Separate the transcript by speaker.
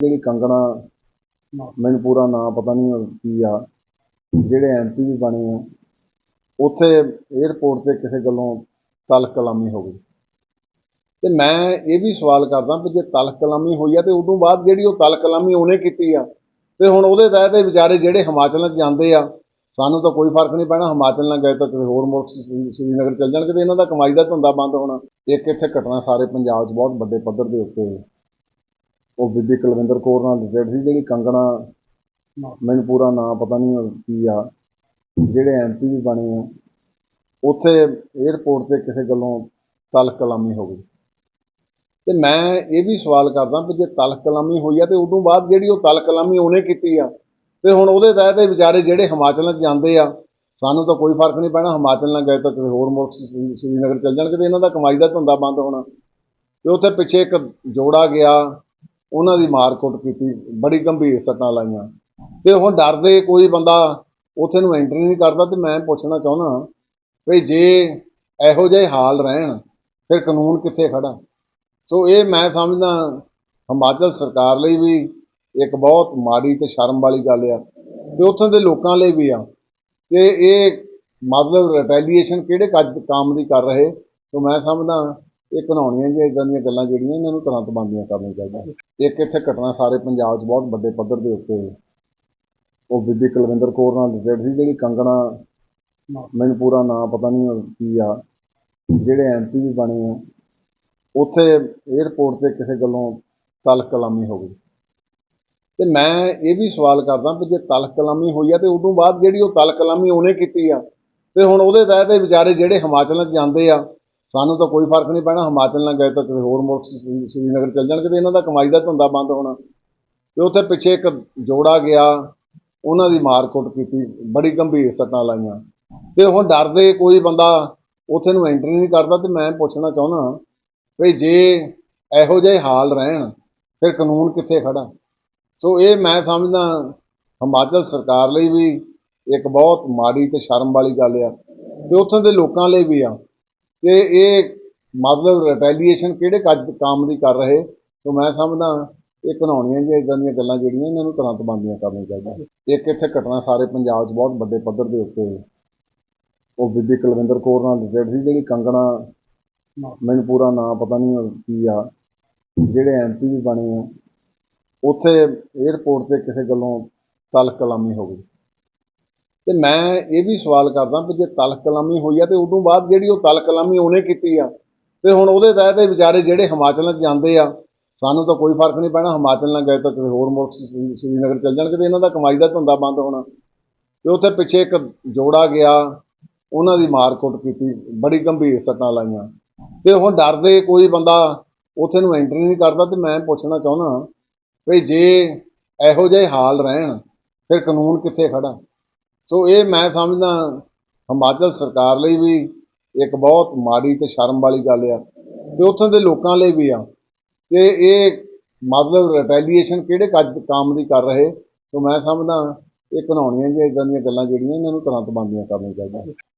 Speaker 1: ਜਿਹੜੀ ਕੰਗਣਾ, ਮੈਨੂੰ ਪੂਰਾ ਨਾਂ ਪਤਾ ਨਹੀਂ ਕੀ ਆ, ਜਿਹੜੇ ਐਮਪੀ ਵੀ ਬਣੇ ਆ, ਉੱਥੇ 에ਅਰਪੋਰਟ ਤੇ ਕਿਸੇ ਗੱਲੋਂ ਤਲਕ ਕਲਾਮੀ ਹੋ ਗਈ। ਤੇ ਮੈਂ ਇਹ ਵੀ ਸਵਾਲ ਕਰਦਾ ਵੀ ਜੇ ਤਲਕ ਕਲਾਮੀ ਹੋਈ ਆ ਤੇ ਉਦੋਂ ਬਾਅਦ ਜਿਹੜੀ ਉਹ ਤਲਕ ਕਲਾਮੀ ਉਹਨੇ ਕੀਤੀ ਆ, ਤੇ ਹੁਣ ਉਹਦੇ ਤਹਿਤ ਇਹ ਵਿਚਾਰੇ ਜਿਹੜੇ ਹਿਮਾਚਲ 'ਚ ਜਾਂਦੇ ਆ, ਸਾਨੂੰ ਤਾਂ ਕੋਈ ਫ਼ਰਕ ਨਹੀਂ ਪੈਣਾ, ਹਿਮਾਚਲ ਨਾਲ ਗਏ ਤਾਂ ਕਿਸੇ ਹੋਰ ਮੁਲਕ ਸ੍ਰੀਨਗਰ ਚੱਲ ਜਾਣਗੇ ਤੇ ਇਹਨਾਂ ਦਾ ਕਮਾਈ ਦਾ ਧੰਦਾ ਬੰਦ ਹੋਣਾ। ਇੱਕ ਇੱਥੇ ਘਟਨਾ ਸਾਰੇ ਪੰਜਾਬ 'ਚ ਬਹੁਤ ਵੱਡੇ ਪੱਧਰ ਦੇ ਉੱਤੇ ਉਹ ਬੀਬੀ ਕੁਲਵਿੰਦਰ ਕੌਰ ਨਾਲ ਰਿਲੇਟਡ ਸੀ, ਜਿਹੜੀ ਕੰਗਣਾ, ਮੈਨੂੰ ਪੂਰਾ ਨਾਂ ਪਤਾ ਨਹੀਂ ਕੀ ਆ। ਜਿਹੜੇ ਐਮਪੀ ਵੀ ਬਣੇ ਆ, ਉੱਥੇ 에ਅਰਪੋਰਟ ਤੇ ਕਿਸੇ ਗੱਲੋਂ ਤਲਕ ਕਲਾਮੀ ਹੋ ਗਈ। ਤੇ ਮੈਂ ਇਹ ਵੀ ਸਵਾਲ ਕਰਦਾ ਵੀ ਜੇ ਤਲਕ ਕਲਾਮੀ ਹੋਈ ਆ, ਤੇ ਉਦੋਂ ਬਾਅਦ ਜਿਹੜੀ ਉਹ ਤਲਕ ਕਲਾਮੀ ਉਹਨੇ ਕੀਤੀ ਆ, ਤੇ ਹੁਣ ਉਹਦੇ ਤਹਿਤ ਇਹ ਵਿਚਾਰੇ ਜਿਹੜੇ ਹਿਮਾਚਲ 'ਚ ਜਾਂਦੇ ਆ, ਸਾਨੂੰ ਤਾਂ ਕੋਈ ਫ਼ਰਕ ਨਹੀਂ ਪੈਣਾ, ਹਿਮਾਚਲ ਨਾਲ ਗਏ ਤਾਂ ਕਿਸੇ ਹੋਰ ਮੁਲਕ ਸ੍ਰੀਨਗਰ ਚੱਲ ਜਾਣਗੇ ਤੇ ਇਹਨਾਂ ਦਾ ਕਮਾਈ ਦਾ ਧੰਦਾ ਬੰਦ ਹੋਣਾ। ਤੇ ਉੱਥੇ ਪਿੱਛੇ ਇੱਕ ਜੋੜਾ ਗਿਆ ਉਹਨਾਂ ਦੀ ਮਾਰਕੁੱਟ ਕੀਤੀ, ਬੜੀ ਗੰਭੀਰ ਸੱਟਾਂ ਲਾਈਆਂ। ਤੇ ਹੁਣ ਡਰਦੇ ਕੋਈ ਬੰਦਾ ਉੱਥੇ ਨੂੰ ਐਂਟਰੀ ਨਹੀਂ ਕਰਦਾ ਤੇ ਮੈਂ ਪੁੱਛਣਾ ਚਾਹੁੰਦਾ ਵੀ ਜੇ ਇਹੋ ਜਿਹੇ ਹਾਲ ਰਹਿਣ, ਫਿਰ ਕਾਨੂੰਨ ਕਿੱਥੇ ਖੜਾ ਸੋ ਇਹ ਮੈਂ ਸਮਝਦਾ ਹਿਮਾਚਲ ਸਰਕਾਰ ਲਈ ਵੀ ਇੱਕ ਬਹੁਤ ਮਾੜੀ ਤੇ ਸ਼ਰਮ ਵਾਲੀ ਗੱਲ ਆ ਤੇ ਉੱਥੋਂ ਦੇ ਲੋਕਾਂ ਲਈ ਵੀ ਆ। ਕਿ ਇਹ ਮਤਲਬ ਰਿਟੈਲੀਏਸ਼ਨ ਕਿਹੜੇ ਕੱਜ ਕੰਮ ਦੀ ਕਰ ਰਹੇ? ਸੋ ਮੈਂ ਸਮਝਦਾ ਇਹ ਘਨਾਉਣੀਆਂ ਜਿਹੀਆਂ ਇਦਾਂ ਦੀਆਂ ਗੱਲਾਂ ਜਿਹੜੀਆਂ ਇਹਨਾਂ ਨੂੰ ਤੁਰੰਤ ਬੰਦੀਆਂ ਕਰਨੀਆਂ ਚਾਹੀਦੀਆਂ। ਇੱਕ ਇੱਥੇ ਘਟਨਾ ਸਾਰੇ ਪੰਜਾਬ 'ਚ ਬਹੁਤ ਵੱਡੇ ਪੱਧਰ ਦੇ ਉੱਤੇ ਉਹ ਬੀਬੀ ਕੁਲਵਿੰਦਰ ਕੌਰ ਨਾਲ ਰਿਲੇਟਡ ਸੀ, ਜਿਹੜੀ ਕੰਗਣਾ, ਮੈਨੂੰ ਪੂਰਾ ਨਾਂ ਪਤਾ ਨਹੀਂ ਕੀ ਆ, ਜਿਹੜੇ ਐਮਪੀ ਵੀ ਬਣੇ ਆ। ਉੱਥੇ 에ਅਰਪੋਰਟ ਤੇ ਕਿਸੇ ਗੱਲੋਂ ਤਲਕ ਕਲਾਮੀ ਹੋ ਗਈ। ਤੇ ਮੈਂ ਇਹ ਵੀ ਸਵਾਲ ਕਰਦਾ ਵੀ ਜੇ ਤਲਕ ਕਲਾਮੀ ਹੋਈ ਆ ਤੇ ਉਦੋਂ ਬਾਅਦ ਜਿਹੜੀ ਉਹ ਤਲਕ ਕਲਾਮੀ ਉਹਨੇ ਕੀਤੀ ਆ, ਤੇ ਹੁਣ ਉਹਦੇ ਤਹਿਤ ਇਹ ਵਿਚਾਰੇ ਜਿਹੜੇ ਹਿਮਾਚਲ 'ਚ ਜਾਂਦੇ ਆ ਸਾਨੂੰ ਤਾਂ ਕੋਈ ਫ਼ਰਕ ਨਹੀਂ ਪੈਣਾ, ਹਿਮਾਚਲ ਨਾਲ ਗਏ ਤਾਂ ਕਿਸੇ ਹੋਰ ਮੁਲਕ ਸ੍ਰੀਨਗਰ ਚੱਲ ਜਾਣਗੇ ਤੇ ਇਹਨਾਂ ਦਾ ਕਮਾਈ ਦਾ ਧੰਦਾ ਬੰਦ ਹੋਣਾ। ਤੇ ਉੱਥੇ ਪਿੱਛੇ ਇੱਕ ਜੋੜਾ ਗਿਆ, ਉਹਨਾਂ ਦੀ ਮਾਰਕੁੱਟ ਕੀਤੀ, ਬੜੀ ਗੰਭੀਰ ਸੱਟਾਂ ਲਾਈਆਂ। ਤੇ ਹੁਣ ਡਰਦੇ ਕੋਈ ਬੰਦਾ ਉੱਥੇ ਨੂੰ ਐਂਟਰੀ ਨਹੀਂ ਕਰਦਾ, ਤੇ ਮੈਂ ਪੁੱਛਣਾ ਚਾਹੁੰਦਾ ਵੀ ਜੇ ਇਹੋ ਜਿਹੇ ਹਾਲ ਰਹਿਣ, ਫਿਰ ਕਾਨੂੰਨ ਕਿੱਥੇ ਖੜਾ ਸੋ ਇਹ ਮੈਂ ਸਮਝਦਾ ਹਿਮਾਚਲ ਸਰਕਾਰ ਲਈ ਵੀ ਇੱਕ ਬਹੁਤ ਮਾੜੀ ਤੇ ਸ਼ਰਮ ਵਾਲੀ ਗੱਲ ਆ, ਤੇ ਉੱਥੋਂ ਦੇ ਲੋਕਾਂ ਲਈ ਵੀ ਆ। ਕਿ ਇਹ ਮਤਲਬ ਰਿਟੈਲੀਏਸ਼ਨ ਕਿਹੜੇ ਕੱਜ, ਕੰਮ ਦੀ ਕਰ ਰਹੇ? ਸੋ ਮੈਂ ਸਮਝਦਾ ਇਹ ਘਨਾਉਣੀਆਂ ਜਿਹੀਆਂ ਇਦਾਂ ਦੀਆਂ ਗੱਲਾਂ ਜਿਹੜੀਆਂ ਇਹਨਾਂ ਨੂੰ ਤੁਰੰਤ ਬੰਦੀਆਂ ਕਰਨੀਆਂ ਚਾਹੀਦੀਆਂ। ਇੱਕ ਇੱਥੇ ਘਟਨਾ ਸਾਰੇ ਪੰਜਾਬ 'ਚ ਬਹੁਤ ਵੱਡੇ ਪੱਧਰ ਦੇ ਉੱਤੇ ਉਹ ਬੀਬੀ ਕੁਲਵਿੰਦਰ ਕੌਰ ਨਾਲ ਰਿਲੇਟਡ ਸੀ, ਜਿਹੜੀ ਕੰਗਣਾ, ਮੈਨੂੰ ਪੂਰਾ ਨਾਂ ਪਤਾ ਨਹੀਂ ਕੀ ਆ, ਜਿਹੜੇ ਐਮਪੀ ਵੀ ਬਣੇ ਆ। ਉੱਥੇ 에ਅਰਪੋਰਟ ਤੇ ਕਿਸੇ ਗੱਲੋਂ ਤਲਕ ਕਲਾਮੀ ਹੋ ਗਈ। ਤੇ ਮੈਂ ਇਹ ਵੀ ਸਵਾਲ ਕਰਦਾ ਵੀ ਜੇ ਤਲਕ ਕਲਾਮੀ ਹੋਈ ਆ ਤੇ ਉਦੋਂ ਬਾਅਦ ਜਿਹੜੀ ਉਹ ਤਲਕ ਕਲਾਮੀ ਉਹਨੇ ਕੀਤੀ ਆ, ਤੇ ਹੁਣ ਉਹਦੇ ਤਹਿਤ ਇਹ ਵਿਚਾਰੇ ਜਿਹੜੇ ਹਿਮਾਚਲ 'ਚ ਜਾਂਦੇ ਆ, ਸਾਨੂੰ ਤਾਂ ਕੋਈ ਫ਼ਰਕ ਨਹੀਂ ਪੈਣਾ, ਹਿਮਾਚਲ ਨਾਲ ਗਏ ਤਾਂ ਕਿਸੇ ਹੋਰ ਮੁਲਕ ਸ੍ਰੀਨਗਰ ਚੱਲ ਜਾਣਗੇ ਤੇ ਇਹਨਾਂ ਦਾ ਕਮਾਈ ਦਾ ਧੰਦਾ ਬੰਦ ਹੋਣਾ। ਤੇ ਉੱਥੇ ਪਿੱਛੇ ਇੱਕ ਜੋੜਾ ਗਿਆ, ਉਹਨਾਂ ਦੀ ਮਾਰਕੁੱਟ ਕੀਤੀ, ਬੜੀ ਗੰਭੀਰ ਸੱਟਾਂ ਲਾਈਆਂ। ਤੇ ਹੁਣ ਡਰਦੇ ਕੋਈ ਬੰਦਾ ਉੱਥੇ ਨੂੰ ਐਂਟਰੀ ਨਹੀਂ ਕਰਦਾ ਤੇ ਮੈਂ ਪੁੱਛਣਾ ਚਾਹੁੰਦਾ ਵੀ ਜੇ ਇਹੋ ਜਿਹੇ ਹਾਲ ਰਹਿਣ, ਫਿਰ ਕਾਨੂੰਨ ਕਿੱਥੇ ਖੜਾ ਸੋ ਇਹ ਮੈਂ ਸਮਝਦਾ ਹਿਮਾਚਲ ਸਰਕਾਰ ਲਈ ਵੀ ਇੱਕ ਬਹੁਤ ਮਾੜੀ ਤੇ ਸ਼ਰਮ ਵਾਲੀ ਗੱਲ ਆ ਤੇ ਉੱਥੋਂ ਦੇ ਲੋਕਾਂ ਲਈ ਵੀ ਆ। ਕਿ ਇਹ ਮਤਲਬ ਰਿਟੈਲੀਏਸ਼ਨ ਕਿਹੜੇ ਕੱਜ, ਕੰਮ ਦੀ ਕਰ ਰਹੇ? ਸੋ ਮੈਂ ਸਮਝਦਾ ਇਹ ਘਣਾਉਣੀਆਂ ਜਿਹੀਆਂ ਇਦਾਂ ਦੀਆਂ ਗੱਲਾਂ ਜਿਹੜੀਆਂ ਇਹਨਾਂ ਨੂੰ ਤੁਰੰਤ ਬੰਦੀਆਂ ਕਰਨੀਆਂ ਚਾਹੀਦੀਆਂ।